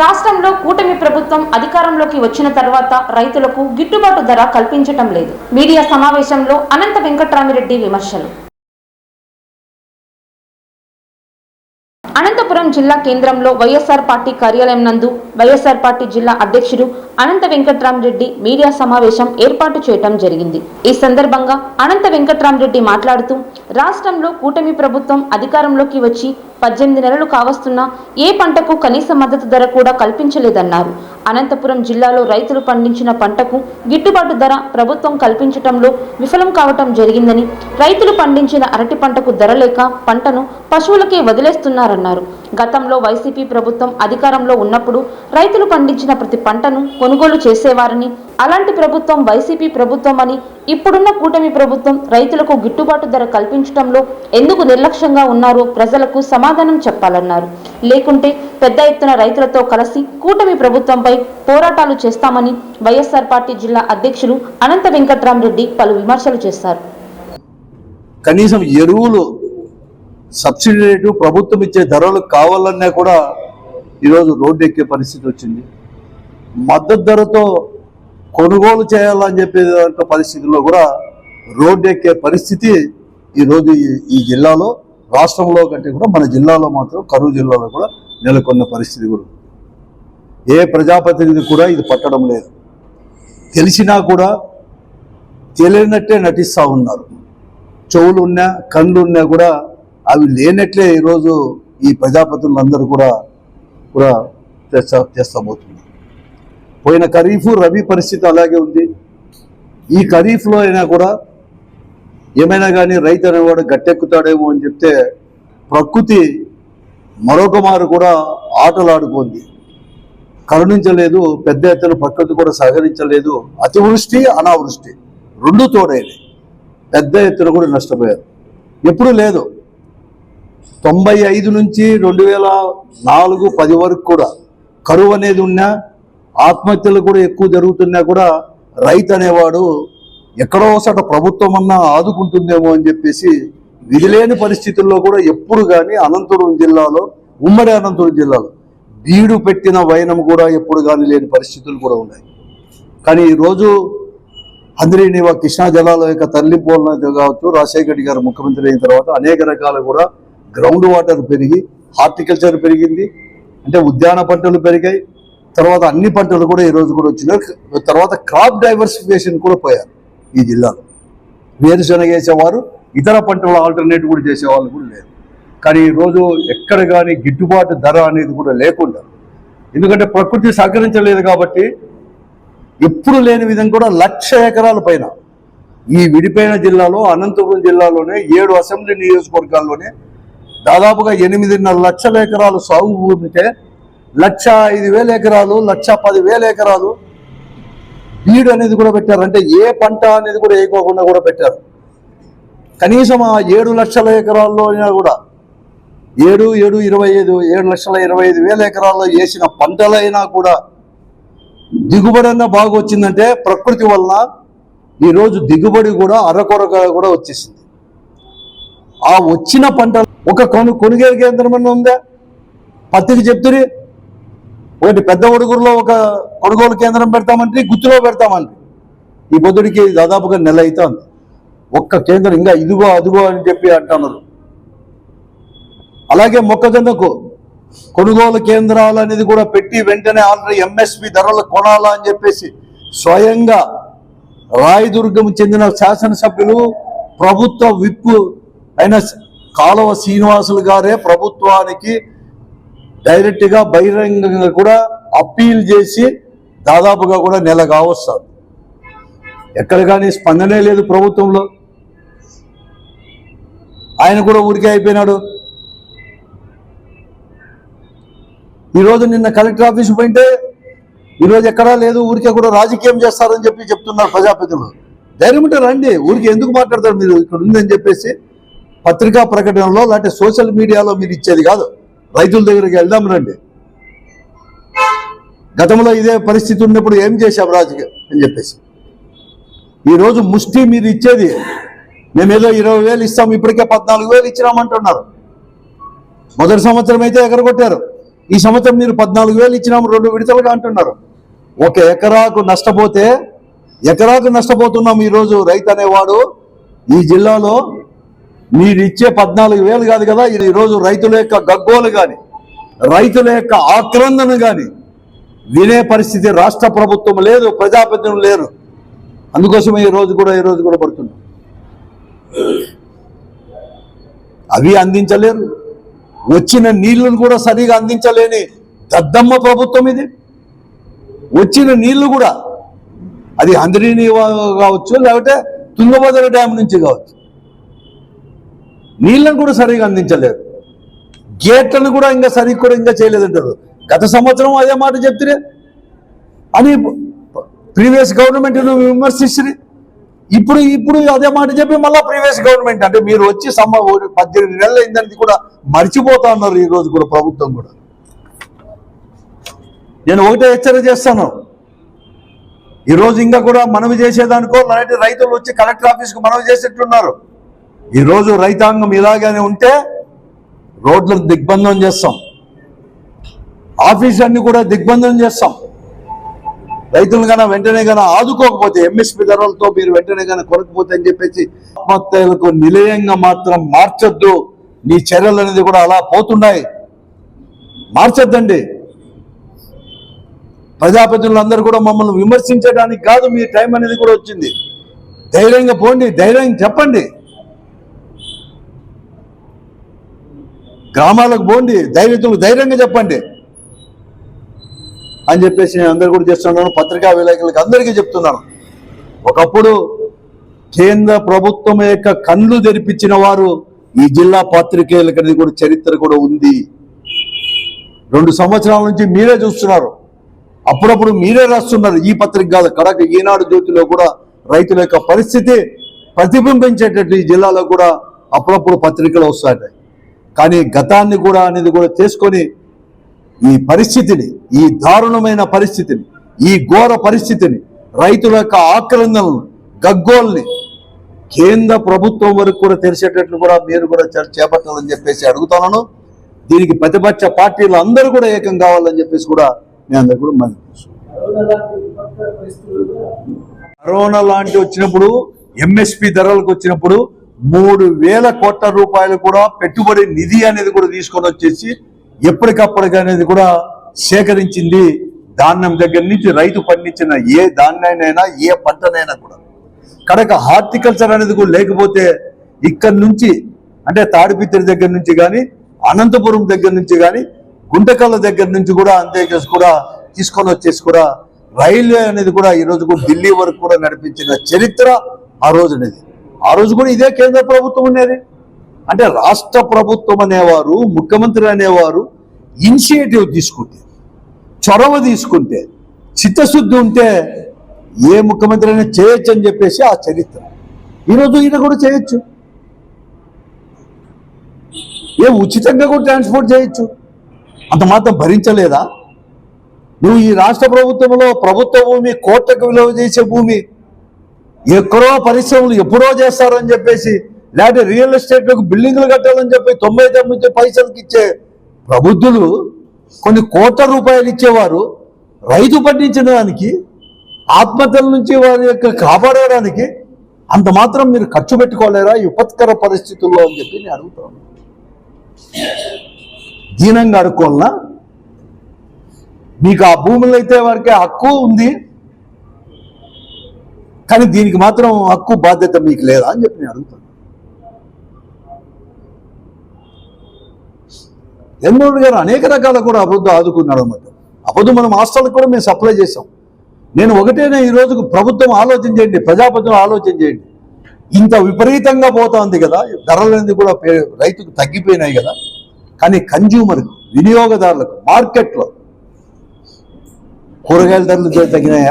రాష్ట్రంలో కూటమి ప్రభుత్వం అధికారంలోకి వచ్చిన తర్వాత రైతులకు గిట్టుబాటు ధర కల్పించటం లేదు. మీడియా సమావేశంలో అనంత వెంకట్రామిరెడ్డి విమర్శలు. అనంతపురం జిల్లా కేంద్రంలో వైఎస్ఆర్ పార్టీ కార్యాలయం నందు వైఎస్ఆర్ పార్టీ జిల్లా అధ్యక్షుడు అనంత వెంకట్రామరెడ్డి మీడియా సమావేశం ఏర్పాటు చేయటం జరిగింది. ఈ సందర్భంగా అనంత వెంకట్రామరెడ్డి మాట్లాడుతూ రాష్ట్రంలో కూటమి ప్రభుత్వం అధికారంలోకి వచ్చి పద్దెనిమిది నెలలు కావస్తున్నా ఏ పంటకు కనీస మద్దతు ధర కూడా కల్పించలేదన్నారు. అనంతపురం జిల్లాలో రైతులు పండించిన పంటకు గిట్టుబాటు ధర ప్రభుత్వం కల్పించటంలో విఫలం కావటం జరిగిందని రైతులు పండించిన అరటి పంటకు ధర లేక పంటను పశువులకే వదిలేస్తున్నారన్నారు. గతంలో వైసీపీ ప్రభుత్వం అధికారంలో ఉన్నప్పుడు రైతులు పండించిన ప్రతి పంటను కొనుగోలు చేసేవారని అలాంటి ప్రభుత్వం వైసీపీ ప్రభుత్వం అని ఇప్పుడున్న కూటమి ప్రభుత్వం రైతులకు గిట్టుబాటు ధర కల్పించడంలో ఎందుకు నిర్లక్ష్యంగా ఉన్నారో ప్రజలకు సమాధానం చెప్పాలన్నారు. లేకుంటే పెద్ద ఎత్తున రైతులతో కలిసి కూటమి ప్రభుత్వంపై పోరాటాలు చేస్తామని వైఎస్ఆర్ పార్టీ జిల్లా అధ్యక్షులు అనంత వెంకట్రామరెడ్డి పలు విమర్శలు చేశారు. కనీసం ఎరువులు సబ్సిడీ రేటు ప్రభుత్వం ఇచ్చే ధరలు కావాలన్నా కూడా ఈరోజు రోడ్డు ఎక్కే పరిస్థితి వచ్చింది. మద్దతు ధరతో కొనుగోలు చేయాలని చెప్పే పరిస్థితుల్లో కూడా రోడ్డు ఎక్కే పరిస్థితి ఈరోజు ఈ- ఈ జిల్లాలో రాష్ట్రంలో కంటే కూడా మన జిల్లాలో మాత్రం కరువు జిల్లాలో కూడా నెలకొన్న పరిస్థితి కూడా ఏ ప్రజాప్రతినిధి కూడా ఇది పట్టడం లేదు. తెలిసినా కూడా తెలియనట్టే నటిస్తూ ఉన్నారు. చెవులు ఉన్నా కళ్ళు ఉన్నా కూడా అవి లేనట్లే ఈరోజు ఈ ప్రజాపతులందరూ కూడా కూడా చేస్తా చేస్తా పోయిన ఖరీఫ్ రబీ పరిస్థితి అలాగే ఉంది. ఈ ఖరీఫ్లో అయినా కూడా ఏమైనా కానీ రైతు అనేవాడు గట్టెక్కుతాడేమో అని చెప్తే ప్రకృతి మరొక మారు కూడా ఆటలాడుకుంది. కరుణించలేదు పెద్ద ఎత్తున ప్రకృతి కూడా సహకరించలేదు. అతివృష్టి అనావృష్టి రెండు తోడైనవి పెద్ద ఎత్తున కూడా నష్టపోయారు. ఎప్పుడూ లేదు. తొంభై ఐదు నుంచి రెండు వేల నాలుగు పది వరకు కూడా కరువు అనేది ఉన్నా ఆత్మహత్యలు కూడా ఎక్కువ జరుగుతున్నా కూడా రైతు అనేవాడు ఎక్కడో చోట ప్రభుత్వం అన్నా ఆదుకుంటుందేమో అని చెప్పేసి విధిలేని పరిస్థితుల్లో కూడా ఎప్పుడు కానీ అనంతపురం జిల్లాలో ఉమ్మడి అనంతపురం జిల్లాలో బీడు పెట్టిన వైనం కూడా ఎప్పుడు కానీ లేని పరిస్థితులు కూడా ఉన్నాయి. కానీ ఈరోజు అందరినీ కృష్ణా జలాల యొక్క తరలింపు వలన కావచ్చు రాజశేఖర రెడ్డి గారు ముఖ్యమంత్రి అయిన తర్వాత అనేక రకాలు కూడా గ్రౌండ్ వాటర్ పెరిగి హార్టికల్చర్ పెరిగింది అంటే ఉద్యాన పంటలు పెరిగాయి. తర్వాత అన్ని పంటలు కూడా ఈ రోజు కూడా వచ్చినాయి. తర్వాత క్రాప్ డైవర్సిఫికేషన్ కూడా పోయారు ఈ జిల్లాలో. వేరుశనగ వేసేవారు ఇతర పంటలు ఆల్టర్నేట్ కూడా చేసేవాళ్ళు కూడా లేరు. కానీ ఈరోజు ఎక్కడ కానీ గిట్టుబాటు ధర అనేది కూడా లేకుండా ఎందుకంటే ప్రకృతి సహకరించలేదు కాబట్టి ఎప్పుడు లేని విధంగా కూడా లక్ష ఎకరాల పైన ఈ విడిపోయిన జిల్లాలో అనంతపురం జిల్లాలోనే ఏడు అసెంబ్లీ నియోజకవర్గాల్లోనే దాదాపుగా ఎనిమిదిన్నర లక్షల ఎకరాలు సాగు భూమి ఉంటే లక్ష ఐదు వేల ఎకరాలు లక్ష పది వేల ఎకరాలు బీడు అనేది కూడా పెట్టారు. అంటే ఏ పంట అనేది కూడా వేయకోకుండా కూడా పెట్టారు. కనీసం ఆ ఏడు లక్షల ఎకరాల్లో అయినా కూడా ఏడు ఏడు ఇరవై ఐదు ఏడు లక్షల ఇరవై ఐదు వేల ఎకరాల్లో వేసిన పంటలైనా కూడా దిగుబడి అన్న బాగా వచ్చిందంటే ప్రకృతి వలన ఈరోజు దిగుబడి కూడా అరకొరగా కూడా వచ్చేసింది. ఆ వచ్చిన పంట ఒక కొను కొనుగోలు కేంద్రం అన్న ఉందా? పత్తికి చెప్తురి ఒకటి పెద్ద ఒడుగురులో ఒక కొనుగోలు కేంద్రం పెడతామంటే గుత్తులో పెడతామంటే. ఈ పొద్దుడికి దాదాపుగా నెల అవుతుంది ఒక్క కేంద్రం ఇంకా ఇదిగో అదిగో అని చెప్పి అంటున్నారు. అలాగే మొక్కజొన్నకు కొనుగోలు కేంద్రాలు అనేది కూడా పెట్టి వెంటనే ఆల్రెడీ ఎంఎస్పి ధరలు కొనాలా అని చెప్పేసి స్వయంగా రాయదుర్గం చెందిన శాసనసభ్యులు ప్రభుత్వ విప్పు ఆయన కాలువ శ్రీనివాసులు గారే ప్రభుత్వానికి డైరెక్ట్గా బహిరంగంగా కూడా అప్పీల్ చేసి దాదాపుగా కూడా నెల కావస్తారు ఎక్కడ కానీ స్పందనే లేదు ప్రభుత్వంలో. ఆయన కూడా ఊరికే అయిపోయినాడు. ఈరోజు నిన్న కలెక్టర్ ఆఫీస్ పోయింటే ఈరోజు ఎక్కడా లేదు ఊరికే కూడా రాజకీయం చేస్తారని చెప్పి చెప్తున్నారు ప్రజాప్రతినిధులు. ధైర్యం ఉంటే రండి ఊరికి ఎందుకు మాట్లాడతారు మీరు? ఇక్కడ ఉందని చెప్పేసి పత్రికా ప్రకటనలో లేకపోతే సోషల్ మీడియాలో మీరు ఇచ్చేది కాదు. రైతుల దగ్గరికి వెళ్దాం రండి. గతంలో ఇదే పరిస్థితి ఉన్నప్పుడు ఏం చేశాం రాజకీయం? అని చెప్పేసి. ఈరోజు ముష్టి మీరు ఇచ్చేది మేమేదో ఇరవై వేలు ఇస్తాం ఇప్పటికే పద్నాలుగు వేలు ఇచ్చినామంటున్నారు. మొదటి సంవత్సరం అయితే ఎగరగొట్టారు. ఈ సంవత్సరం మీరు పద్నాలుగు వేలు ఇచ్చినాము రెండు విడతలుగా అంటున్నారు. ఒక ఎకరాకు నష్టపోతే ఎకరాకు నష్టపోతున్నాం ఈరోజు రైతు అనేవాడు ఈ జిల్లాలో మీరు ఇచ్చే పద్నాలుగు వేలు కాదు కదా ఇది ఈరోజు రైతుల యొక్క గగ్గోలు కానీ రైతుల యొక్క ఆక్రందన కానీ వినే పరిస్థితి రాష్ట్ర ప్రభుత్వం లేదు ప్రజాప్రతినిధులు లేరు. అందుకోసమే ఈ రోజు కూడా ఈ రోజు కూడా పడుతున్నాం. అవి అందించలేరు. వచ్చిన నీళ్ళను కూడా సరిగా అందించలేని దద్దమ్మ ప్రభుత్వం ఇది. వచ్చిన నీళ్ళు కూడా అది అందరినీ కావచ్చు లేకపోతే తుంగభద్ర డ్యామ్ నుంచి కావచ్చు. నీళ్ళను కూడా సరిగా అందించలేదు. గేట్లను కూడా ఇంకా సరిగ్గా కూడా ఇంకా చేయలేదంటారు. గత సంవత్సరం అదే మాట చెప్తే అని ప్రీవియస్ గవర్నమెంట్ విమర్శిస్తుంది ఇప్పుడు ఇప్పుడు అదే మాట చెప్పి మళ్ళీ ప్రీవియస్ గవర్నమెంట్ అంటే మీరు వచ్చి సమ్మ పద్దెనిమిది నెలలు అయిందనేది కూడా మర్చిపోతా ఉన్నారు ఈ రోజు కూడా ప్రభుత్వం కూడా. నేను ఒకటే హెచ్చరిక చేస్తాను. ఈరోజు ఇంకా కూడా మనవి చేసేదానికో లేదంటే రైతులు వచ్చి కలెక్టర్ ఆఫీస్కి మనవి చేసేట్టున్నారు. ఈరోజు రైతాంగం ఇలాగానే ఉంటే రోడ్లను దిగ్బంధం చేస్తాం. ఆఫీసులన్నీ కూడా దిగ్బంధం చేస్తాం. రైతులు కన్నా వెంటనే కన్నా ఆదుకోకపోతే ఎంఎస్పీ ధరలతో మీరు వెంటనే కన్నా కొనకపోతే అని చెప్పేసి ఆత్మహత్యలకు నిలయంగా మాత్రం మార్చొద్దు. నీ చర్యలు అనేది కూడా అలా పోతున్నాయి. మార్చొద్దండి. ప్రజాప్రతినిధులందరూ కూడా మమ్మల్ని విమర్శించడానికి కాదు మీ టైం అనేది కూడా వచ్చింది. ధైర్యంగా పోండి ధైర్యంగా చెప్పండి. గ్రామాలకు పోండి ధైర్యతులు ధైర్యంగా చెప్పండి. అని చెప్పేసి నేను అందరు కూడా చేస్తున్నాను పత్రికా విలేకరులకు అందరికీ చెప్తున్నాను. ఒకప్పుడు కేంద్ర ప్రభుత్వం యొక్క కళ్ళు తెరిపించిన వారు ఈ జిల్లా పాత్రికేయులకనేది కూడా చరిత్ర కూడా ఉంది. రెండు సంవత్సరాల నుంచి మీరే చూస్తున్నారు. అప్పుడప్పుడు మీరే రాస్తున్నారు. ఈ పత్రిక కాదు కడక ఈనాడు జ్యోతిలో కూడా రైతుల యొక్క పరిస్థితి ప్రతిబింబించేటట్లు ఈ జిల్లాలో కూడా అప్పుడప్పుడు పత్రికలు వస్తాయి కానీ గతాన్ని కూడా అనేది కూడా చేసుకొని ఈ పరిస్థితిని ఈ దారుణమైన పరిస్థితిని ఈ ఘోర పరిస్థితిని రైతుల యొక్క ఆక్రందనలను గగ్గోల్ని కేంద్ర ప్రభుత్వం వరకు కూడా తెలిసేటట్లు కూడా మీరు కూడా చేపట్టాలని చెప్పేసి అడుగుతున్నాను దీనికి ప్రతిపక్ష పార్టీలు అందరూ కూడా ఏకం కావాలని చెప్పేసి కూడా నేను అందరు కూడా మనం కరోనా లాంటి వచ్చినప్పుడు ఎంఎస్పి ధరలకు వచ్చినప్పుడు మూడు వేల కోట్ల రూపాయలు కూడా పెట్టుబడి నిధి అనేది కూడా తీసుకొని వచ్చేసి ఎప్పటికప్పటికి అనేది కూడా సేకరించింది ధాన్యం దగ్గర నుంచి రైతు పండించిన ఏ ధాన్యాన్నైనా ఏ పంటనైనా కూడా. కనుక హార్టికల్చర్ అనేది కూడా లేకపోతే ఇక్కడ నుంచి అంటే తాడిపిత్రి దగ్గర నుంచి కానీ అనంతపురం దగ్గర నుంచి కానీ గుంటకల్ల దగ్గర నుంచి కూడా అంతే చేసి కూడా తీసుకొని వచ్చేసి కూడా రైల్వే అనేది కూడా ఈ రోజు కూడా ఢిల్లీ వరకు కూడా నడిపించిన చరిత్ర ఆ రోజు అనేది. ఆ రోజు కూడా ఇదే కేంద్ర ప్రభుత్వం ఉండేది అంటే రాష్ట్ర ప్రభుత్వం అనేవారు ముఖ్యమంత్రి అనేవారు ఇనిషియేటివ్ తీసుకుంటే చొరవ తీసుకుంటే చిత్తశుద్ధి ఉంటే ఏ ముఖ్యమంత్రి అయినా చేయొచ్చు అని చెప్పేసి ఆ చరిత్ర. ఈరోజు ఈయన కూడా చేయొచ్చు. ఏ ఉచితంగా కూడా ట్రాన్స్పోర్ట్ చేయొచ్చు. అంత మాత్రం భరించలేదా? నువ్వు ఈ రాష్ట్ర ప్రభుత్వంలో ప్రభుత్వ భూమి కోట్లకు విలువ చేసే భూమి ఎక్కడో పరిశ్రమలు ఎప్పుడో చేస్తారని చెప్పేసి లేకపోతే రియల్ ఎస్టేట్లకు బిల్డింగ్లు కట్టాలని చెప్పి తొంభై తొమ్మిది పైసలకి ఇచ్చే ప్రబుద్ధులు కొన్ని కోట్ల రూపాయలు ఇచ్చేవారు. రైతు పండించిన దానికి ఆత్మహత్యల నుంచి వారి యొక్క కాపాడడానికి అంత మాత్రం మీరు ఖర్చు పెట్టుకోలేరా ఈ విపత్కర పరిస్థితుల్లో అని చెప్పి నేను అడుగుతాను దీనంగా అడుక్కోవాలనా? మీకు ఆ భూములు అయితే వారికి హక్కు ఉంది. కానీ దీనికి మాత్రం హక్కు బాధ్యత మీకు లేదా అని చెప్పి నేను అడుగుతాను జగన్మోహన్ గారు అనేక రకాల కూడా అభివృద్ధి ఆదుకున్నాడు అన్నమాట. అబద్ధం మనం హాస్టల్కి కూడా మేము సప్లై చేసాం నేను ఒకటేనే ఈ రోజుకు ప్రభుత్వం ఆలోచన చేయండి ప్రజాప్రతినిధులు ఆలోచన చేయండి. ఇంత విపరీతంగా పోతోంది కదా ధరలు అనేది కూడా రైతుకు తగ్గిపోయినాయి కదా. కానీ కన్జ్యూమర్కు వినియోగదారులకు మార్కెట్లో కూరగాయల ధరలు తగ్గినాయా?